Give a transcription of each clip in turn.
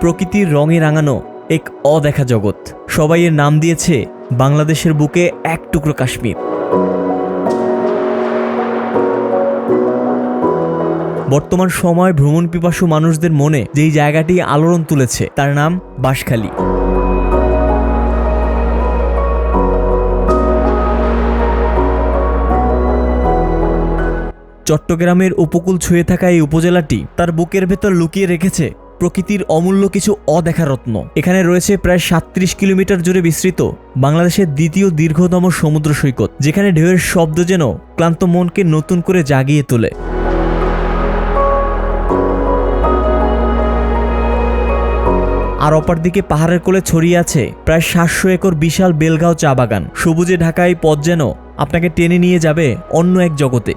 প্রকৃতির রঙে রাঙানো এক অদেখা জগৎ। সবাই এর নাম দিয়েছে বাংলাদেশের বুকে এক টুকরো কাশ্মীর। বর্তমান সময় ভ্রমণ পিপাসু মানুষদের মনে যেই জায়গাটি আলোড়ন তুলেছে, তার নাম বাঁশখালী। চট্টগ্রামের উপকূল ছুঁয়ে থাকা এই উপজেলাটি তার বুকের ভেতর লুকিয়ে রেখেছে প্রকৃতির অমূল্য কিছু অদেখা রত্ন। এখানে রয়েছে প্রায় সাত্রিশ কিলোমিটার জুড়ে বিস্তৃত বাংলাদেশের দ্বিতীয় দীর্ঘতম সমুদ্র সৈকত, যেখানে ঢেউয়ের শব্দ যেন ক্লান্ত মনকে নতুন করে জাগিয়ে তোলে। আর অপরদিকে পাহাড়ের কোলে ছড়িয়ে আছে প্রায় সাতশো একর বিশাল বেলগাঁও চা বাগান। সবুজে ঢাকা এই পথ যেন আপনাকে টেনে নিয়ে যাবে অন্য এক জগতে।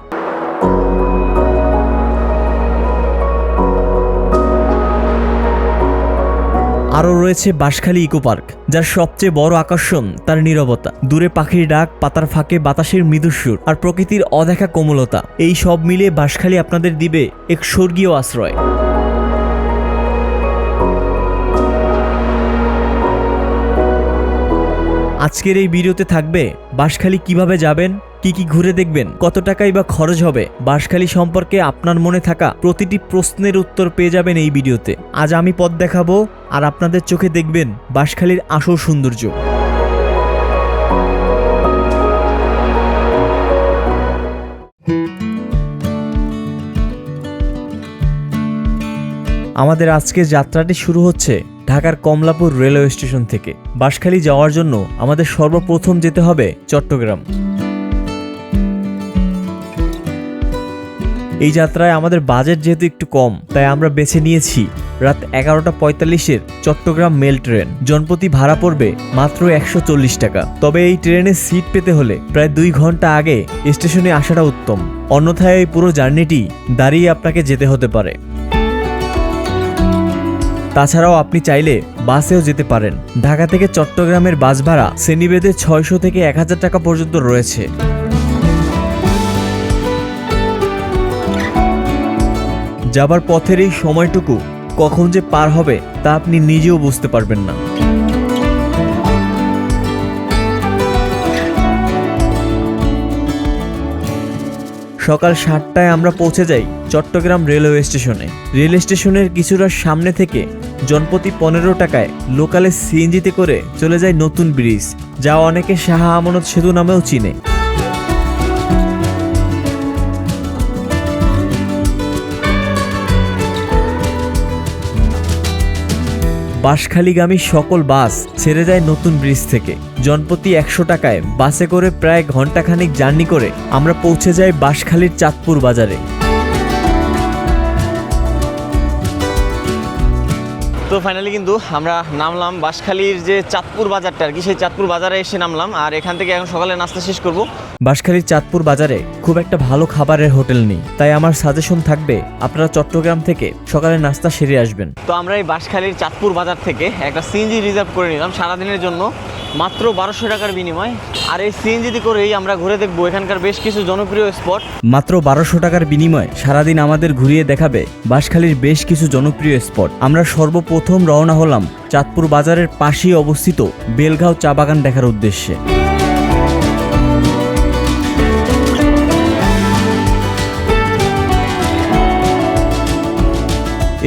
আরও রয়েছে বাঁশখালী ইকো পার্ক, যার সবচেয়ে বড় আকর্ষণ তার নিরবতা। দূরে পাখির ডাক, পাতার ফাঁকে বাতাসের মৃদুসুর আর প্রকৃতির অদেখা কোমলতা। এই সব মিলে বাঁশখালী আপনাদের দিবে এক স্বর্গীয় আশ্রয়। আজকের এই ভিডিওতে থাকবে বাঁশখালী কীভাবে যাবেন, কি কি ঘুরে দেখবেন, কত টাকাই বা খরচ হবে, বাঁশখালী সম্পর্কে আপনার মনে থাকা প্রতিটি প্রশ্নের উত্তর পেয়ে যাবেন এই ভিডিওতে। আজ আমি পথ দেখাবো আর আপনাদের চোখে দেখবেন বাঁশখালীর আসল সৌন্দর্য। আমাদের আজকের যাত্রাটি শুরু হচ্ছে ঢাকার কমলাপুর রেলওয়ে স্টেশন থেকে। বাঁশখালী যাওয়ার জন্য আমাদের সর্বপ্রথম যেতে হবে চট্টগ্রাম। এই যাত্রায় আমাদের বাজেট যেহেতু একটু কম, তাই আমরা বেছে নিয়েছি রাত এগারোটা পঁয়তাল্লিশের চট্টগ্রাম মেল ট্রেন। জনপ্রতি ভাড়া পড়বে মাত্র একশো চল্লিশ টাকা। তবে এই ট্রেনে সিট পেতে হলে প্রায় দুই ঘণ্টা আগে স্টেশনে আসাটা উত্তম। অন্যথায় এই পুরো জার্নিটি দাঁড়িয়ে আপনাকে যেতে হতে পারে। তাছাড়াও আপনি চাইলে বাসেও যেতে পারেন। ঢাকা থেকে চট্টগ্রামের বাস ভাড়া শ্রেণীবেদে ছয়শো থেকে এক হাজার টাকা পর্যন্ত রয়েছে। যাবার পথের এই সময়টুকু কখন যে পার হবে তা আপনি নিজেও বুঝতে পারবেন না। সকাল সাতটায় আমরা পৌঁছে যাই চট্টগ্রাম রেলওয়ে স্টেশনে। রেল স্টেশনের কিছুটা সামনে থেকে জনপ্রতি পনেরো টাকায় লোকালে সিএনজিতে করে চলে যায় নতুন ব্রিজ, যা অনেকে শাহ আমানত সেতু নামেও চিনে। বাঁশখালীগামী সকল বাস ছেড়ে যায় নতুন ব্রিজ থেকে। জনপ্রতি একশো টাকায় বাসে করে প্রায় ঘন্টাখানিক জার্নি করে আমরা পৌঁছে যাই বাঁশখালীর চাঁদপুর বাজারে। তো ফাইনালি কিন্তু আমরা নামলাম বাঁশখালীর যে চাঁদপুর বাজারটা আর কি, সেই চাঁদপুর বাজারে এসে নামলাম। আর এখান থেকে এখন সকালে নাস্তা শেষ করব। বাঁশখালীর চাঁদপুর বাজারে খুব একটা ভালো খাবারের হোটেল নেই। তাই আমার সাজেশন থাকবে আপনারা চট্টগ্রাম থেকে সকালে নাস্তা সেরে আসবেন। তো আমরা এই বাঁশখালীর চাঁদপুর বাজার থেকে একটা সিএনজি রিজার্ভ করে নিলাম সারাদিনের জন্য মাত্র বারোশো টাকার বিনিময়। আর এই সিএনজিতে করেই আমরা ঘুরে দেখব এখানকার বেশ কিছু জনপ্রিয় স্পট মাত্র বারোশো টাকার বিনিময় সারাদিন আমাদের ঘুরিয়ে দেখাবে বাঁশখালীর বেশ কিছু জনপ্রিয় স্পট আমরা সর্বপ্রথম রওনা হলাম চাঁদপুর বাজারের পাশেই অবস্থিত বেলগাঁও চা বাগান দেখার উদ্দেশ্যে।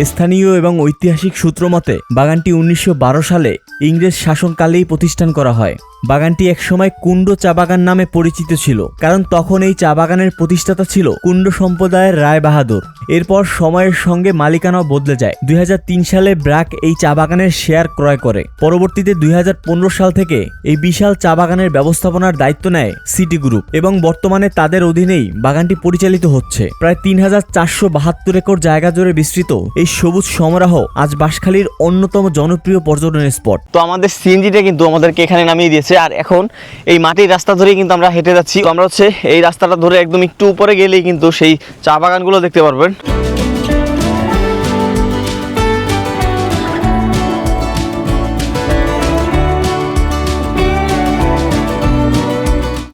স্থানীয় এবং ঐতিহাসিক সূত্র মতে বাগানটি উনিশশো বারো সালে ইংরেজ শাসনকালেই প্রতিষ্ঠান করা হয়। বাগানটি একসময় কুণ্ড চা বাগান নামে পরিচিত ছিল, কারণ তখন এই চা বাগানের প্রতিষ্ঠাতা ছিল কুণ্ড সম্প্রদায়ের রায় বাহাদুর। এরপর সময়ের সঙ্গে মালিকানাও বদলে যায়। দুই হাজার তিন সালে ব্র্যাক এই চা বাগানের শেয়ার ক্রয় করে। পরবর্তীতে দুই হাজার পনেরো সাল থেকে এই বিশাল চা বাগানের ব্যবস্থাপনার দায়িত্ব নেয় সিটি গ্রুপ এবং বর্তমানে তাদের অধীনেই বাগানটি পরিচালিত হচ্ছে। প্রায় তিন হাজার চারশো বাহাত্তর একর জায়গা জুড়ে বিস্তৃত এই সবুজ সমরাহ আজ বাঁশখালীর অন্যতম জনপ্রিয় পর্যটন স্পট। তো আমাদের সিএনজিটা কিন্তু আমাদেরকে এখানে নামিয়ে দিয়েছে। আর এখন এই মাটির রাস্তা ধরেই কিন্তু আমরা হেঁটে যাচ্ছি। আমরা হচ্ছে এই রাস্তাটা ধরে একদম একটু উপরে গেলেই কিন্তু সেই চা বাগানগুলো দেখতে পারবেন।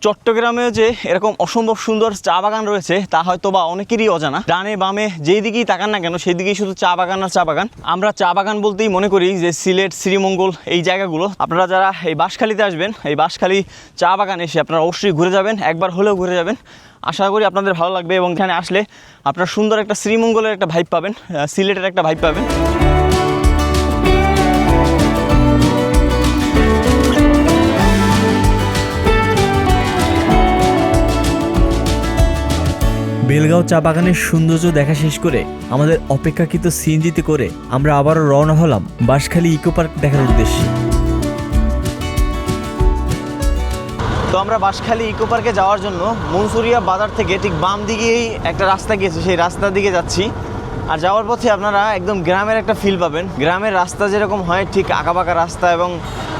চট্টগ্রামেও যে এরকম অসম্ভব সুন্দর চা বাগান রয়েছে, তা হয়তো বা অনেকেরই অজানা। ডানে বামে যেই দিকেই তাকান না কেন সেই দিকেই শুধু চা বাগান আর চা বাগান। আমরা চা বাগান বলতেই মনে করি যে সিলেট, শ্রীমঙ্গল এই জায়গাগুলো। আপনারা যারা এই বাঁশখালীতে আসবেন, এই বাঁশখালী চা বাগান এসে আপনারা অবশ্যই ঘুরে যাবেন, একবার হলেও ঘুরে যাবেন। আশা করি আপনাদের ভালো লাগবে এবং এখানে আসলে আপনারা সুন্দর একটা শ্রীমঙ্গলের একটা ভাইব পাবেন সিলেটের একটা ভাইব পাবেন। বেলগাঁও চা বাগানের সৌন্দর্য দেখা শেষ করে আমাদের অপেক্ষাকৃত সিএনজিতে করে আমরা আবারও রওনা হলাম বাঁশখালী ইকো পার্ক দেখার উদ্দেশ্যে। তো আমরা বাঁশখালী ইকো পার্কে যাওয়ার জন্য মনসুরিয়া বাজার থেকে ঠিক বাম দিকেই একটা রাস্তা গিয়েছে, সেই রাস্তার দিকে যাচ্ছি। আর যাওয়ার পথে আপনারা একদম গ্রামের একটা ফিল পাবেন। গ্রামের রাস্তা যেরকম হয় ঠিক আঁকাবাঁকা রাস্তা এবং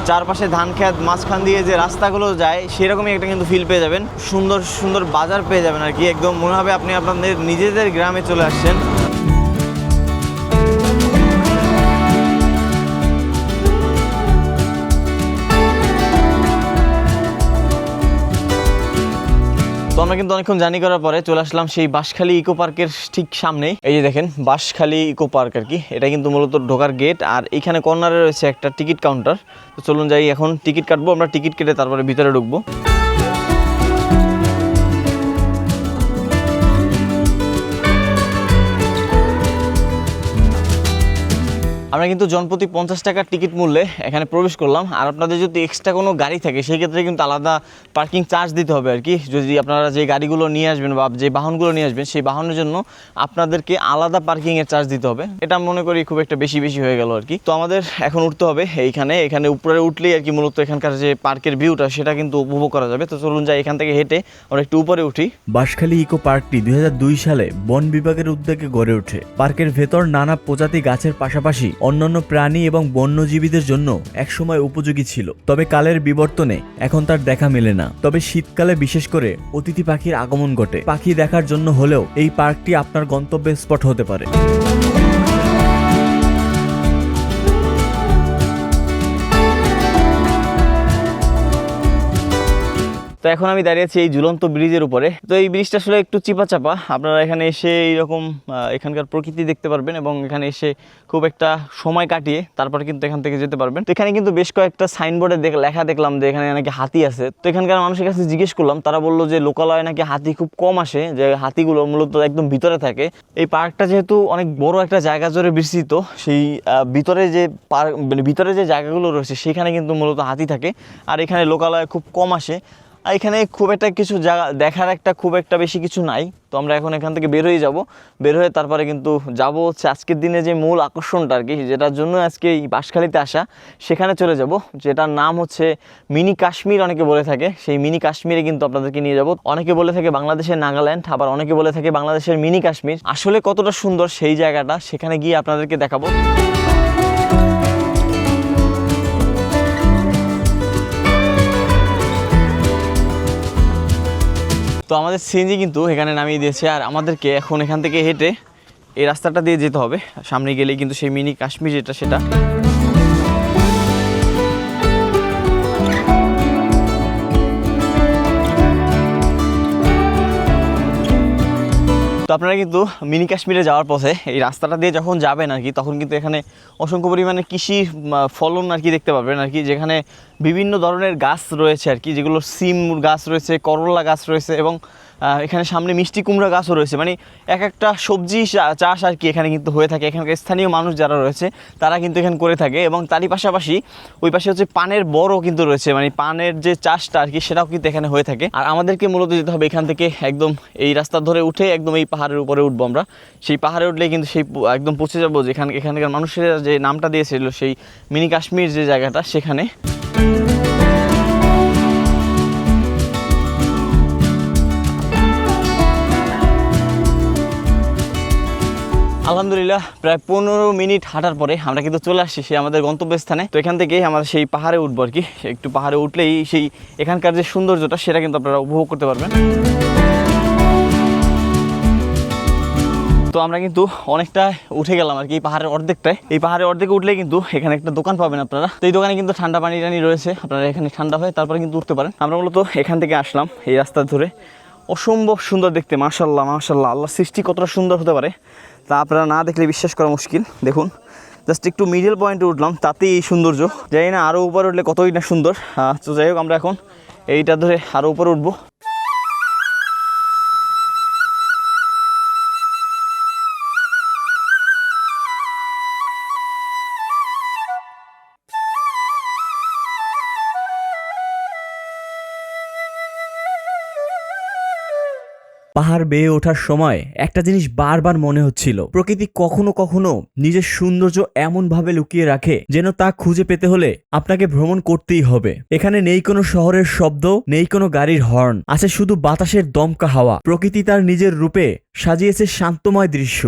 চারপাশে ধান খেত মাঝখান দিয়ে যে রাস্তাগুলো যায়, সেরকমই একটা কিন্তু ফিল পেয়ে যাবেন। সুন্দর সুন্দর বাজার পেয়ে যাবেন আর কি। একদম মনে হবে আপনি আপনাদের নিজেদের গ্রামে চলে আসছেন। তো আমরা কিন্তু অনেকক্ষণ জানি করার পরে চলে আসলাম সেই বাঁশখালী ইকো পার্কের ঠিক সামনে এই যে দেখেন, বাঁশখালী ইকো পার্ক আর কি। এটা কিন্তু মূলত ঢোকার গেট। আর এখানে কর্নারে রয়েছে একটা টিকিট কাউন্টার। তো চলুন যাই, এখন টিকিট কাটবো, আমরা টিকিট কেটে তারপরে ভিতরে ঢুকবো। আমরা কিন্তু জনপ্রতি পঞ্চাশ টাকার টিকিট মূল্যে এখানে প্রবেশ করলাম। আর আপনাদের যদি এক্সট্রা কোনো গাড়ি থাকে, সেই ক্ষেত্রে কিন্তু আলাদা পার্কিং চার্জ দিতে হবে আর কি। যদি আপনারা যে গাড়িগুলো নিয়ে আসবেন বা যে বাহনগুলো নিয়ে আসবেন, সেই বাহনের জন্য আপনাদেরকে আলাদা পার্কিংয়ের চার্জ দিতে হবে। এটা মনে করি খুব একটা বেশি বেশি হয়ে গেল আর কি। তো আমাদের এখন উঠতে হবে এইখানে। এখানে উপরে উঠলেই আর কি মূলত এখানকার যে পার্কের ভিউটা সেটা কিন্তু উপভোগ করা যাবে। তো চলুন যাই এখান থেকে হেঁটে আমরা একটু উপরে উঠি। বাঁশখালী ইকো পার্কটি দুই হাজার দুই সালে বন বিভাগের উদ্যোগে গড়ে ওঠে। পার্কের ভেতর নানা প্রজাতি গাছের পাশাপাশি অন্যান্য প্রাণী এবং বন্যজীবীদের জন্য একসময় উপযোগী ছিল। তবে কালের বিবর্তনে এখন তার দেখা মেলে না। তবে শীতকালে বিশেষ করে অতিথি পাখির আগমন ঘটে। পাখি দেখার জন্য হলেও এই পার্কটি আপনার গন্তব্যের স্পট হতে পারে। তো এখন আমি দাঁড়িয়ে আছি এই ঝুলন্ত ব্রিজের উপরে। তো এই ব্রিজটা আসলে একটু চিপা চাপা আপনারা এখানে এসে এইরকম এখানকার প্রকৃতি দেখতে পারবেন এবং এখানে এসে খুব একটা সময় কাটিয়ে তারপরে কিন্তু এখান থেকে যেতে পারবেন। তো এখানে কিন্তু বেশ কয়েকটা সাইনবোর্ডে দেখ, লেখা দেখলাম যে এখানে নাকি হাতি আছে। তো এখানকার মানুষের কাছে জিজ্ঞেস করলাম, তারা বলল যে লোকালয়ে নাকি হাতি খুব কম আসে, যে হাতিগুলো মূলত একদম ভিতরে থাকে। এই পার্কটা যেহেতু অনেক বড় একটা জায়গা জুড়ে বিস্তৃত, সেই ভিতরে যে পার্ক মানে ভিতরে যে জায়গাগুলো রয়েছে, সেখানে কিন্তু মূলত হাতি থাকে। আর এখানে লোকালয়ে খুব কম আসে। এখানে খুব একটা কিছু জায়গা, দেখার একটা খুব একটা বেশি কিছু নাই। তো আমরা এখন এখান থেকে বের হয়ে যাব। বের হয়ে তারপরে কিন্তু যাব হচ্ছে আজকের দিনে যে মূল আকর্ষণটা আর কি, যেটার জন্য আজকে এই বাঁশখালীতে আসা, সেখানে চলে যাব, যেটার নাম হচ্ছে মিনি কাশ্মীর অনেকে বলে থাকে। সেই মিনি কাশ্মীরে কিন্তু আপনাদেরকে নিয়ে যাব। অনেকে বলে থাকে বাংলাদেশের নাগাল্যান্ড, আবার অনেকে বলে থাকে বাংলাদেশের মিনি কাশ্মীর। আসলে কতটা সুন্দর সেই জায়গাটা, সেখানে গিয়ে আপনাদেরকে দেখাবো। তো আমাদের সিএনজি কিন্তু এখানে নামিয়ে দিয়েছে আর আমাদেরকে এখন এখান থেকে হেঁটে এই রাস্তাটা দিয়ে যেতে হবে। সামনে গেলেই কিন্তু সেই মিনি কাশ্মীর যেটা, সেটা তো আপনারা কিন্তু মিনি কাশ্মীরে যাওয়ার পথে এই রাস্তাটা দিয়ে যখন যাবেন আর কি, তখন কিন্তু এখানে অসংখ্য পরিমাণে কৃষি ফলন আর কি দেখতে পাবেন আর কি, যেখানে বিভিন্ন ধরনের গাছ রয়েছে আর কি, যেগুলো সিম গাছ রয়েছে, করলা গাছ রয়েছে এবং এখানে সামনে মিষ্টি কুমড়া গাছও রয়েছে। মানে এক একটা সবজি চাষ আর কি এখানে কিন্তু হয়ে থাকে। এখানকার স্থানীয় মানুষ যারা রয়েছে, তারা কিন্তু এখানে করে থাকে এবং তারই পাশাপাশি ওই পাশে হচ্ছে পানের বড়ও কিন্তু রয়েছে। মানে পানের যে চাষটা আর কি, সেটাও কিন্তু এখানে হয়ে থাকে। আর আমাদেরকে মূলত যেতে হবে এখান থেকে একদম এই রাস্তা ধরে উঠে একদম এই পাহাড়ের উপরে উঠবো আমরা। সেই পাহাড়ে উঠলে কিন্তু সেই একদম পৌঁছে যাব। যেখানে, এখানকার মানুষের যে নামটা দিয়েছিল, সেই মিনি কাশ্মীর যে জায়গাটা, সেখানে আলহামদুলিল্লাহ, প্রায় পনেরো মিনিট হাঁটার পরে আমরা কিন্তু চলে আসছি সেই আমাদের গন্তব্যস্থানে। তো এখান থেকে আমরা সেই পাহাড়ে উঠবো আর কি। একটু পাহাড়ে উঠলেই সেই এখানকার যে সৌন্দর্যটা, সেটা কিন্তু আপনারা উপভোগ করতে পারবেন। তো আমরা কিন্তু অনেকটা উঠে গেলাম আর কি এই পাহাড়ের অর্ধেকটায়। এই পাহাড়ের অর্ধেকে উঠলে কিন্তু এখানে একটা দোকান পাবেন আপনারা। তো এই দোকানে কিন্তু ঠান্ডা পানি টানি রয়েছে। আপনারা এখানে ঠান্ডা হয় তারপরে কিন্তু উঠতে পারেন। আমরা মূলত এখান থেকে আসলাম এই রাস্তা ধরে। অসম্ভব সুন্দর দেখতে মাশাল্লাহ মাশাল্লাহ আল্লাহ সৃষ্টি কতটা সুন্দর হতে পারে। তা আপনারা না দেখলে বিশ্বাস করা মুশকিল। দেখুন জাস্ট একটু মিডল পয়েন্টে উঠলাম, তাতেই সৌন্দর্য। যাই না আরও উপরে উঠলে কতই না সুন্দর। তো যাই হোক, আমরা এখন এইটা ধরে আরও উপরে উঠবো। পাহাড় বেয়ে ওঠার সময় একটা জিনিস বারবার মনে হচ্ছিল। প্রকৃতি কখনো কখনো নিজের সৌন্দর্য এমন ভাবে লুকিয়ে রাখে যেন তা খুঁজে পেতে হলে আপনাকে ভ্রমণ করতেই হবে। এখানে নেই কোনো শহরের শব্দ, নেই কোনো গাড়ির হর্ন, আছে শুধু বাতাসের দমকা হাওয়া। প্রকৃতি তার নিজের রূপে সাজিয়েছে শান্তময় দৃশ্য।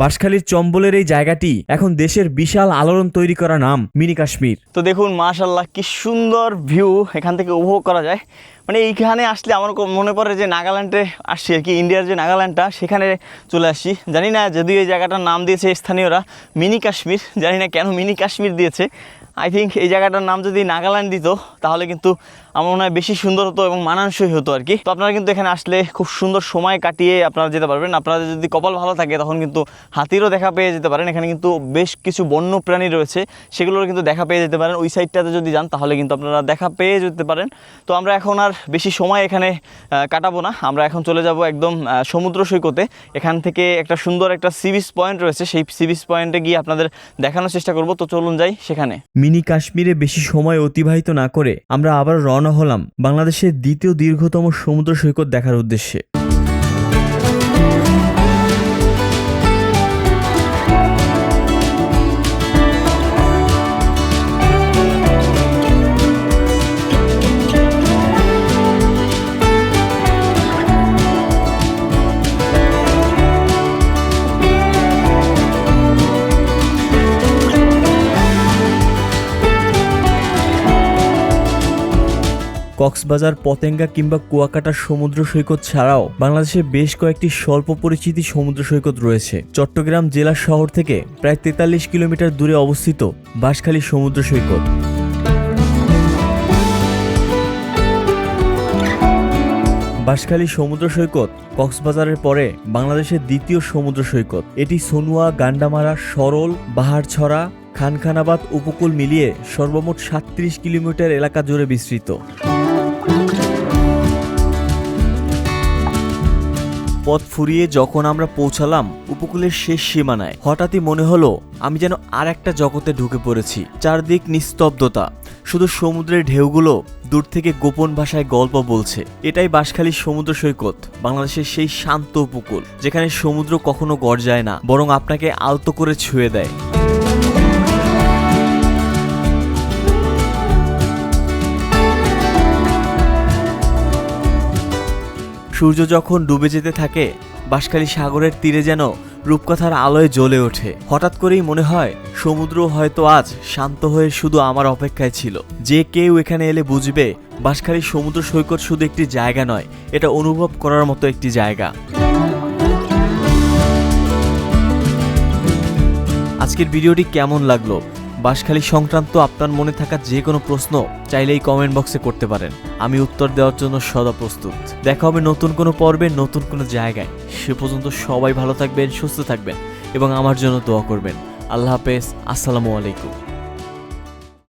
বাঁশখালীর চম্বলের এই জায়গাটি এখন দেশের বিশাল আলোড়ন তৈরি করা নাম মিনি কাশ্মীর। তো দেখুন মাশাল্লাহ কি সুন্দর ভিউ এখান থেকে উপভোগ করা যায়। মানে এইখানে আসলে আমার মনে পড়ে যে নাগাল্যান্ডে আসছি আর কি, ইন্ডিয়ার যে নাগাল্যান্ডটা, সেখানে চলে আসছি। জানি না, যদিও এই জায়গাটার নাম দিয়েছে স্থানীয়রা, মিনি কাশ্মীর। জানি না কেন মিনি কাশ্মীর দিয়েছে। আই থিঙ্ক এই জায়গাটার নাম যদি নাগাল্যান্ড দিত, তাহলে কিন্তু আমার মনে হয় বেশি সুন্দর হতো এবং মানানসই হতো আর কি। তো আপনারা কিন্তু এখানে আসলে খুব সুন্দর সময় কাটিয়ে আপনারা যেতে পারবেন। আপনাদের যদি কপাল ভালো থাকে, তখন কিন্তু হাতিরও দেখা পেয়ে যেতে পারেন। এখানে কিন্তু বেশ কিছু বন্য প্রাণী রয়েছে সেগুলোর কিন্তু দেখা পেয়ে যেতে পারেন। ওই সাইডটাতে যদি যান, তাহলে কিন্তু আপনারা দেখা পেয়ে যেতে পারেন। তো আমরা এখন আর বেশি সময় এখানে কাটাবো না। আমরা এখন চলে যাব একদম সমুদ্র সৈকতে। এখান থেকে একটা সুন্দর একটা সিবিস পয়েন্ট রয়েছে। সেই সিবিস পয়েন্টে গিয়ে আপনাদের দেখানোর চেষ্টা করব। তো চলুন যাই সেখানে। মিনি কাশ্মীরে বেশি সময় অতিবাহিত না করে আমরা আবার রওনা হলাম বাংলাদেশের দ্বিতীয় দীর্ঘতম সমুদ্র সৈকত দেখার উদ্দেশ্যে। কক্সবাজার, পতেঙ্গা কিংবা কুয়াকাটার সমুদ্র সৈকত ছাড়াও বাংলাদেশে বেশ কয়েকটি স্বল্প পরিচিতি সমুদ্র সৈকত রয়েছে। চট্টগ্রাম জেলা শহর থেকে প্রায় তেতাল্লিশ কিলোমিটার দূরে অবস্থিত বাঁশখালী সমুদ্র সৈকত। বাঁশখালী সমুদ্র সৈকত কক্সবাজারের পরে বাংলাদেশের দ্বিতীয় সমুদ্র সৈকত। এটি সনুয়া, গান্ডামারা, সরল, বাহারছড়া, খানখানাবাদ উপকূল মিলিয়ে সর্বমোট সাতত্রিশ কিলোমিটার এলাকা জুড়ে বিস্তৃত। পথ ফুরিয়ে যখন আমরা পৌঁছালাম উপকূলের শেষ সীমানায়, হঠাৎই মনে হলো আমি যেন আর একটা জগতে ঢুকে পড়েছি। চারদিক নিস্তব্ধতা, শুধু সমুদ্রের ঢেউগুলো দূর থেকে গোপন ভাষায় গল্প বলছে। এটাই বাঁশখালী সমুদ্র সৈকত, বাংলাদেশের সেই শান্ত উপকূল, যেখানে সমুদ্র কখনো গর্জায় না, বরং আপনাকে আলতো করে ছুঁয়ে দেয়। সূর্য যখন ডুবে যেতে থাকে, বাঁশখালী সাগরের তীরে যেন রূপকথার আলোয় জ্বলে ওঠে। হঠাৎ করেই মনে হয় সমুদ্র হয়তো আজ শান্ত হয়ে শুধু আমার অপেক্ষায় ছিল। যে কেউ এখানে এলে বুঝবে, বাঁশখালী সমুদ্র সৈকত শুধু একটি জায়গা নয়, এটা অনুভব করার মতো একটি জায়গা। আজকের ভিডিওটি কেমন লাগল? বাঁশখালী সংক্রান্ত আপনার মনে থাকা যে কোনো প্রশ্ন চাইলেই কমেন্ট বক্সে করতে পারেন। আমি উত্তর দেওয়ার জন্য সদা প্রস্তুত। দেখা হবে নতুন কোনো পর্বে, নতুন কোনো জায়গায়। সে পর্যন্ত সবাই ভালো থাকবেন, সুস্থ থাকবেন এবং আমার জন্য দোয়া করবেন। আল্লাহ হাফেজ, আসসালামু আলাইকুম।